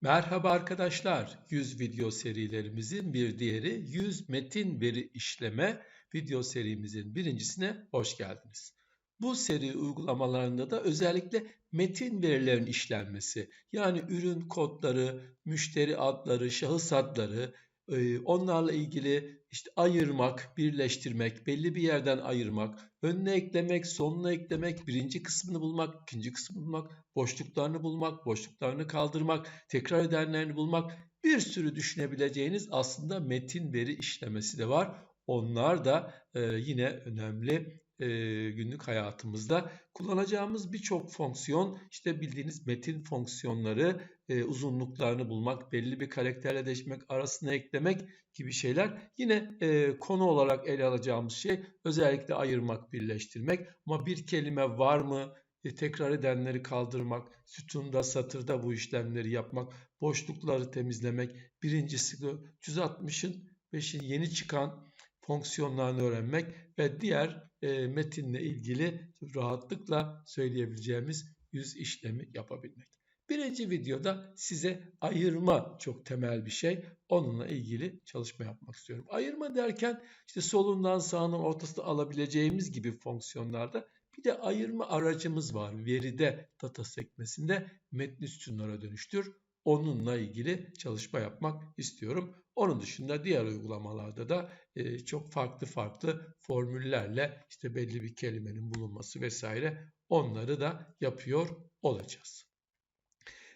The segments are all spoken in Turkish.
Merhaba arkadaşlar. 100 video serilerimizin bir diğeri 100 metin veri işleme video serimizin birincisine hoş geldiniz. Bu seri uygulamalarında da özellikle metin verilerin işlenmesi yani ürün kodları, müşteri adları, şahıs adları, e, onlarla ilgili işte ayırmak, birleştirmek, belli bir yerden ayırmak, önüne eklemek, sonuna eklemek, birinci kısmını bulmak, ikinci kısmını bulmak, boşluklarını bulmak, boşluklarını kaldırmak, tekrar edenlerini bulmak, bir sürü düşünebileceğiniz aslında metin veri işlemesi de var. Onlar da e, yine önemli e, günlük hayatımızda kullanacağımız birçok fonksiyon işte bildiğiniz metin fonksiyonları e, uzunluklarını bulmak, belli bir karakterle değişmek, arasına eklemek gibi şeyler. Yine e, konu olarak ele alacağımız şey özellikle ayırmak, birleştirmek. Ama bir kelime var mı? E, tekrar edenleri kaldırmak, sütunda, satırda bu işlemleri yapmak, boşlukları temizlemek. Birincisi 360'ın 5'in yeni çıkan fonksiyonlarını öğrenmek ve diğer e, metinle ilgili rahatlıkla söyleyebileceğimiz yüz işlemi yapabilmek. Birinci videoda size ayırma çok temel bir şey. Onunla ilgili çalışma yapmak istiyorum. Ayırma derken işte solundan sağından ortasında alabileceğimiz gibi fonksiyonlarda bir de ayırma aracımız var. Veride data sekmesinde metni sütunlara dönüştür. Onunla ilgili çalışma yapmak istiyorum. Onun dışında diğer uygulamalarda da e, çok farklı farklı formüllerle işte belli bir kelimenin bulunması vesaire onları da yapıyor olacağız.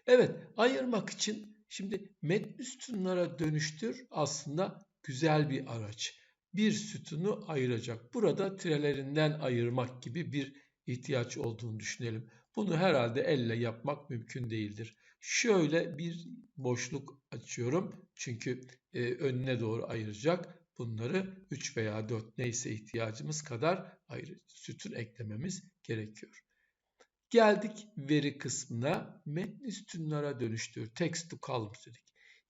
Evet ayırmak için şimdi metni sütunlara dönüştür aslında güzel bir araç. Bir sütunu ayıracak. Burada tirelerinden ayırmak gibi bir ihtiyaç olduğunu düşünelim. Bunu herhalde elle yapmak mümkün değildir. Şöyle bir boşluk açıyorum. Çünkü e, önüne doğru ayıracak. Bunları 3 veya 4 neyse ihtiyacımız kadar ayrı sütun eklememiz gerekiyor. Geldik veri kısmına. Metni sütunlara dönüştür. Text to columns dedik.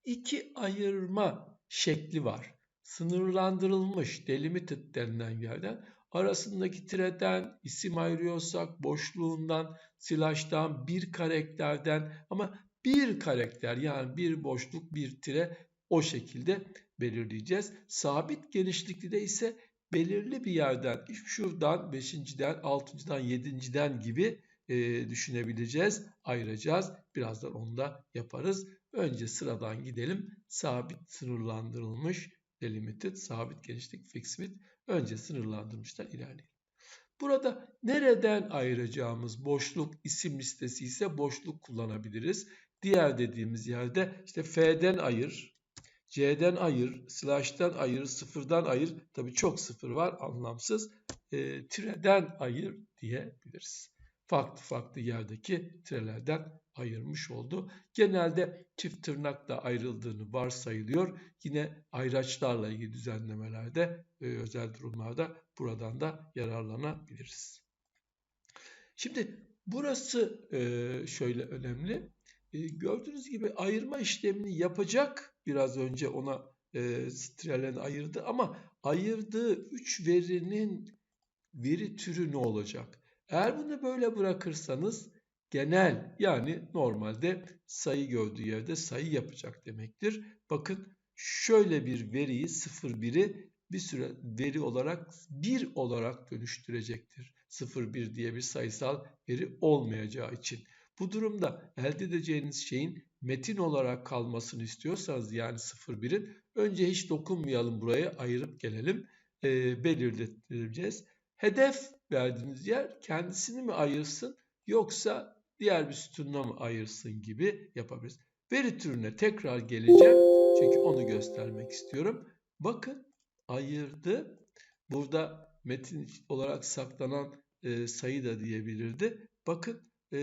İki ayırma şekli var. Sınırlandırılmış delimited denilen yerden arasındaki tireden isim ayırıyorsak boşluğundan, slash'tan, bir karakterden ama bir karakter yani bir boşluk, bir tire o şekilde belirleyeceğiz. Sabit genişlikli de ise belirli bir yerden şuradan 5.den, 6.dan, 7.den gibi e, düşünebileceğiz, ayıracağız. Birazdan onu da yaparız. Önce sıradan gidelim. Sabit sınırlandırılmış delimited, sabit genişlik fixed width. Önce sınırlandırmışlar ilerleyelim. Burada nereden ayıracağımız boşluk isim listesi ise boşluk kullanabiliriz. Diğer dediğimiz yerde işte F'den ayır, C'den ayır, slash'tan ayır, sıfırdan ayır. Tabii çok sıfır var anlamsız. E, tireden ayır diyebiliriz farklı farklı yerdeki tirelerden ayırmış oldu. Genelde çift tırnakla ayrıldığını varsayılıyor. Yine ayraçlarla ilgili düzenlemelerde e, özel durumlarda buradan da yararlanabiliriz. Şimdi burası e, şöyle önemli. E, gördüğünüz gibi ayırma işlemini yapacak biraz önce ona strelen ayırdı ama ayırdığı 3 verinin veri türü ne olacak? Eğer bunu böyle bırakırsanız genel yani normalde sayı gördüğü yerde sayı yapacak demektir. Bakın şöyle bir veriyi 0,1'i bir süre veri olarak 1 olarak dönüştürecektir. 0,1 diye bir sayısal veri olmayacağı için. Bu durumda elde edeceğiniz şeyin metin olarak kalmasını istiyorsanız yani 0,1'in önce hiç dokunmayalım buraya ayırıp gelelim. E, belirleteceğiz. Hedef verdiğiniz yer kendisini mi ayırsın yoksa diğer bir sütununa mı ayırsın gibi yapabiliriz. Veri türüne tekrar geleceğim. Çünkü onu göstermek istiyorum. Bakın ayırdı. Burada metin olarak saklanan e, sayı da diyebilirdi. Bakın e,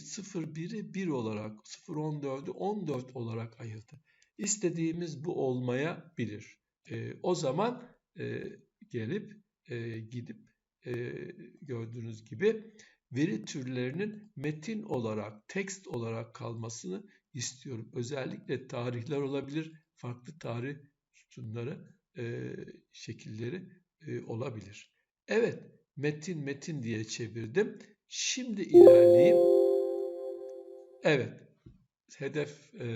0,1'i 1 olarak 0,14'ü 14 olarak ayırdı. İstediğimiz bu olmayabilir. E, o zaman e, gelip e, gidip e, gördüğünüz gibi veri türlerinin metin olarak, tekst olarak kalmasını istiyorum. Özellikle tarihler olabilir, farklı tarih sütunları, e, şekilleri e, olabilir. Evet, metin metin diye çevirdim. Şimdi ilerleyeyim. Evet, hedef e,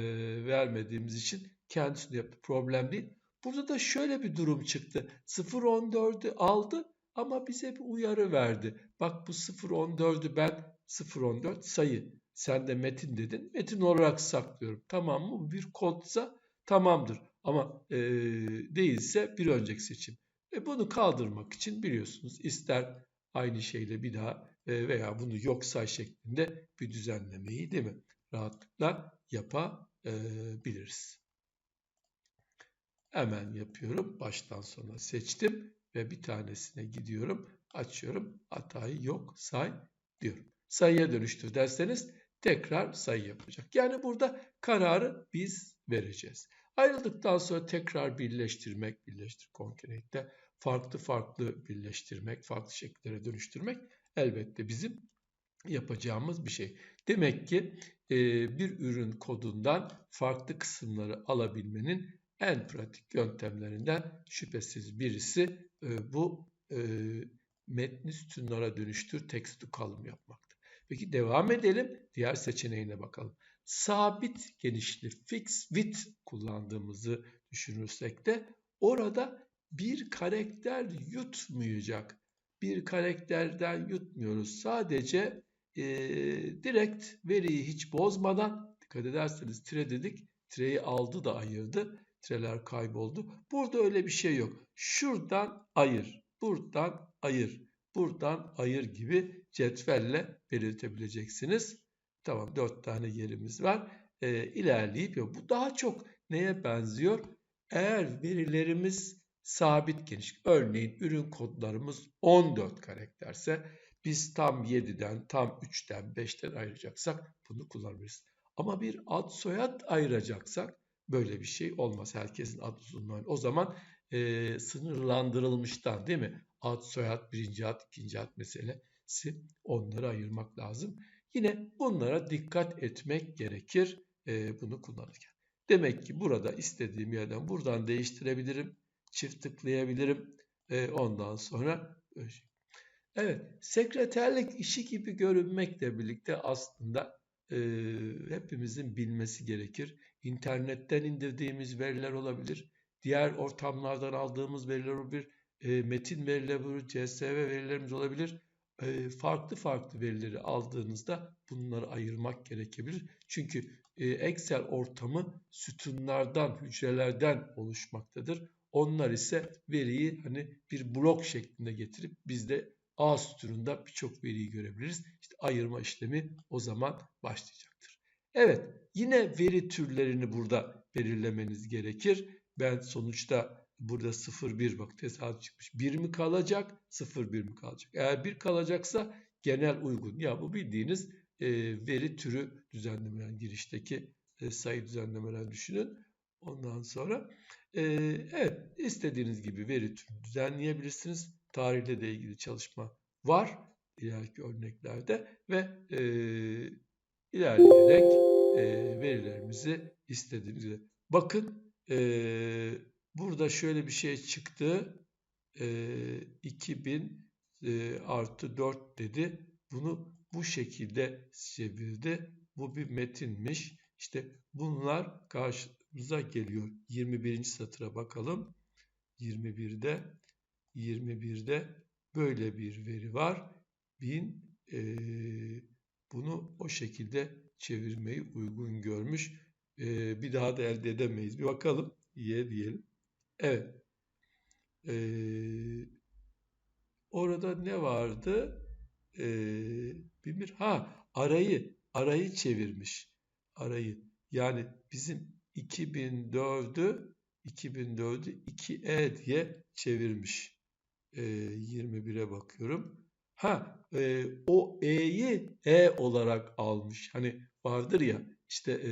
vermediğimiz için kendisini yaptı. Problem değil. Burada da şöyle bir durum çıktı. 0.14'ü aldı ama bize bir uyarı verdi. Bak bu 0.14'ü ben 0.14 sayı. Sen de metin dedin. Metin olarak saklıyorum. Tamam mı? Bir kodsa tamamdır. Ama e, değilse bir önceki seçim. E bunu kaldırmak için biliyorsunuz ister aynı şeyle bir daha e, veya bunu yok say şeklinde bir düzenlemeyi değil mi? Rahatlıkla yapabiliriz. Hemen yapıyorum. Baştan sona seçtim ve bir tanesine gidiyorum. Açıyorum. Hatayı yok say diyorum. Sayıya dönüştür derseniz tekrar sayı yapacak. Yani burada kararı biz vereceğiz. Ayrıldıktan sonra tekrar birleştirmek, birleştir konkeretle farklı farklı birleştirmek, farklı şekillere dönüştürmek elbette bizim yapacağımız bir şey. Demek ki e, bir ürün kodundan farklı kısımları alabilmenin en pratik yöntemlerinden şüphesiz birisi e, bu e, metni sütunlara dönüştür tekst kalım yapmaktır. Peki devam edelim. Diğer seçeneğine bakalım. Sabit genişli fix width kullandığımızı düşünürsek de orada bir karakter yutmayacak. Bir karakterden yutmuyoruz. Sadece e, direkt veriyi hiç bozmadan dikkat ederseniz tire dedik. Tireyi aldı da ayırdı. Tireler kayboldu. Burada öyle bir şey yok. Şuradan ayır, buradan ayır, buradan ayır gibi cetvelle belirtebileceksiniz. Tamam dört tane yerimiz var. E, ilerleyip bu daha çok neye benziyor? Eğer verilerimiz sabit geniş. Örneğin ürün kodlarımız 14 karakterse biz tam 7'den, tam 3'ten, 5'ten ayıracaksak bunu kullanabiliriz. Ama bir ad soyad ayıracaksak böyle bir şey olmaz. Herkesin ad uzunluğu. O zaman e, sınırlandırılmıştan değil mi? Ad soyad, birinci ad, ikinci ad meselesi onları ayırmak lazım. Yine bunlara dikkat etmek gerekir e, bunu kullanırken. Demek ki burada istediğim yerden buradan değiştirebilirim. Çift tıklayabilirim. E, ondan sonra Evet, sekreterlik işi gibi görünmekle birlikte aslında e, hepimizin bilmesi gerekir. İnternetten indirdiğimiz veriler olabilir, diğer ortamlardan aldığımız veriler olabilir, e, metin verileri olabilir, CSV verilerimiz olabilir. E, farklı farklı verileri aldığınızda bunları ayırmak gerekebilir. Çünkü e, Excel ortamı sütunlardan, hücrelerden oluşmaktadır. Onlar ise veriyi hani bir blok şeklinde getirip bizde A sütununda birçok veriyi görebiliriz. İşte ayırma işlemi o zaman başlayacaktır. Evet yine veri türlerini burada belirlemeniz gerekir. Ben sonuçta burada 0-1 bak tesadüf çıkmış. 1 mi kalacak 0-1 mi kalacak? Eğer 1 kalacaksa genel uygun. Ya bu bildiğiniz e, veri türü düzenlemeler girişteki e, sayı düzenlemeler düşünün. Ondan sonra e, evet istediğiniz gibi veri türü düzenleyebilirsiniz tarihle de ilgili çalışma var ileriki örneklerde ve e, ilerleyerek e, verilerimizi istediğimiz. Bakın e, burada şöyle bir şey çıktı. E, 2000 e, artı 4 dedi. Bunu bu şekilde çevirdi. Bu bir metinmiş. İşte bunlar karşımıza geliyor. 21. satıra bakalım. 21'de 21'de böyle bir veri var. 1000 e, bunu o şekilde çevirmeyi uygun görmüş. E, bir daha da elde edemeyiz. Bir bakalım. Y diyelim. Evet. E, orada ne vardı? E, bir ha arayı arayı çevirmiş. Arayı. Yani bizim 2004'ü 2004'ü 2E diye çevirmiş e, 21'e bakıyorum. Ha e, o E'yi E olarak almış. Hani vardır ya işte e,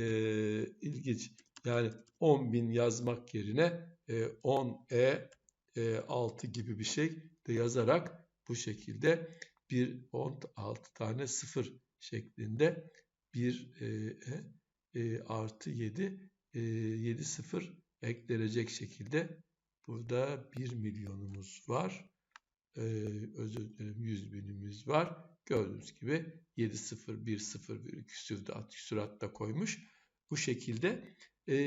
ilginç. Yani 10.000 yazmak yerine e, 10E e, 6 gibi bir şey de yazarak bu şekilde bir 16 tane sıfır şeklinde bir e, e, artı 7 e, 7 sıfır eklenecek şekilde burada 1 milyonumuz var e, özür dilerim 100 binimiz var. Gördüğünüz gibi 7 0 1 0 1 küsürde at küsüratta koymuş. Bu şekilde e,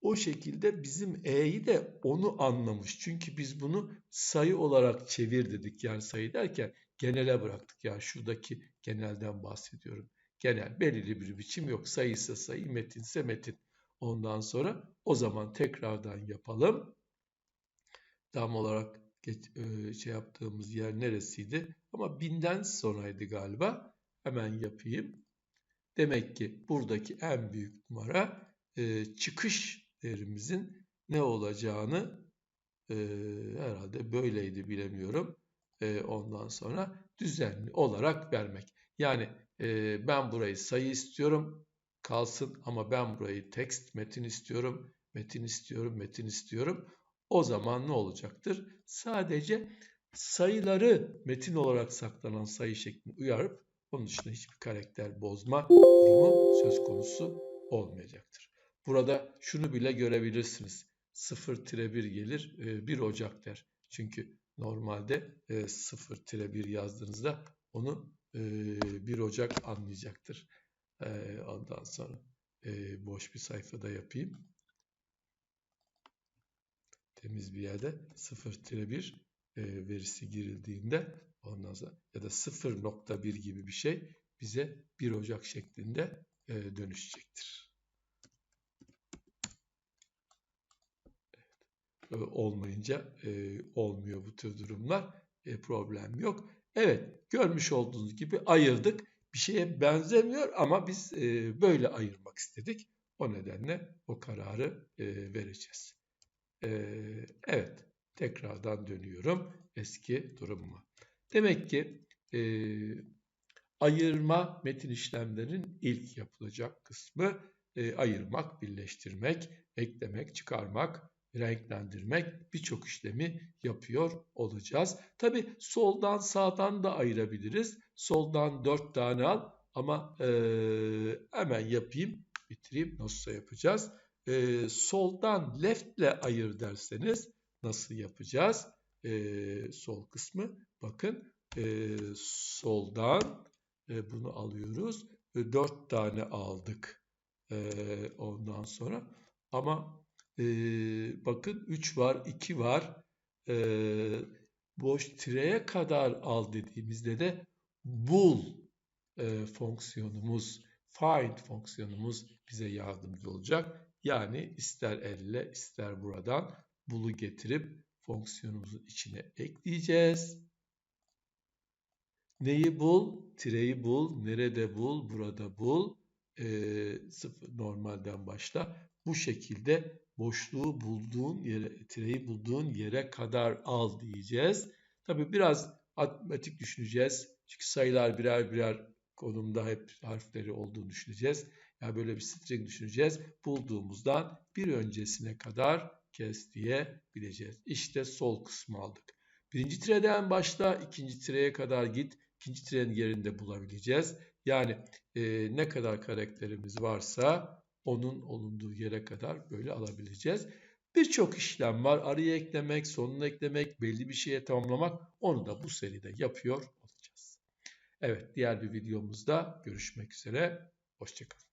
o şekilde bizim E'yi de onu anlamış. Çünkü biz bunu sayı olarak çevir dedik. Yani sayı derken genele bıraktık. Yani şuradaki genelden bahsediyorum. Genel belirli bir biçim yok. Sayıysa sayı, metinse metin. Ondan sonra o zaman tekrardan yapalım. Tam olarak geç, e, şey yaptığımız yer neresiydi? Ama binden sonraydı galiba. Hemen yapayım. Demek ki buradaki en büyük numara e, çıkış değerimizin ne olacağını e, herhalde böyleydi bilemiyorum. E, ondan sonra düzenli olarak vermek. Yani e, ben burayı sayı istiyorum kalsın ama ben burayı text metin istiyorum, metin istiyorum, metin istiyorum. O zaman ne olacaktır? Sadece sayıları metin olarak saklanan sayı şeklini uyarıp onun dışında hiçbir karakter bozma durumu söz konusu olmayacaktır. Burada şunu bile görebilirsiniz. 0-1 gelir 1 e, Ocak der. Çünkü normalde 0-1 e, yazdığınızda onu 1 e, Ocak anlayacaktır. Ondan sonra boş bir sayfada yapayım. Temiz bir yerde 0-1 verisi girildiğinde ondan sonra ya da 0.1 gibi bir şey bize 1 Ocak şeklinde dönüşecektir. olmayınca e, olmuyor bu tür durumlar. E, problem yok. Evet görmüş olduğunuz gibi ayırdık. Bir şeye benzemiyor ama biz e, böyle ayırmak istedik. O nedenle o kararı e, vereceğiz. Evet tekrardan dönüyorum eski durumuma. Demek ki e, ayırma metin işlemlerinin ilk yapılacak kısmı e, ayırmak, birleştirmek, eklemek, çıkarmak, renklendirmek birçok işlemi yapıyor olacağız. Tabi soldan sağdan da ayırabiliriz. Soldan 4 tane al ama e, hemen yapayım bitireyim nasıl yapacağız. E, soldan left ile ayır derseniz nasıl yapacağız? E, sol kısmı bakın e, soldan e, bunu alıyoruz. E, 4 tane aldık e, ondan sonra ama e, bakın 3 var, 2 var. E, boş tireye kadar al dediğimizde de bul e, fonksiyonumuz, find fonksiyonumuz bize yardımcı olacak. Yani ister elle ister buradan bulu getirip fonksiyonumuzun içine ekleyeceğiz. Neyi bul? Tireyi bul. Nerede bul? Burada bul. E, sıfır, normalden başla. Bu şekilde boşluğu bulduğun yere, tireyi bulduğun yere kadar al diyeceğiz. Tabi biraz matematik düşüneceğiz. Çünkü sayılar birer birer konumda hep harfleri olduğunu düşüneceğiz. Yani böyle bir string düşüneceğiz. Bulduğumuzdan bir öncesine kadar kes diyebileceğiz. İşte sol kısmı aldık. Birinci tireden başla, ikinci tireye kadar git. İkinci tirenin yerinde bulabileceğiz. Yani e, ne kadar karakterimiz varsa onun olunduğu yere kadar böyle alabileceğiz. Birçok işlem var. Araya eklemek, sonuna eklemek, belli bir şeye tamamlamak. Onu da bu seride yapıyor olacağız. Evet, diğer bir videomuzda görüşmek üzere. Hoşçakalın.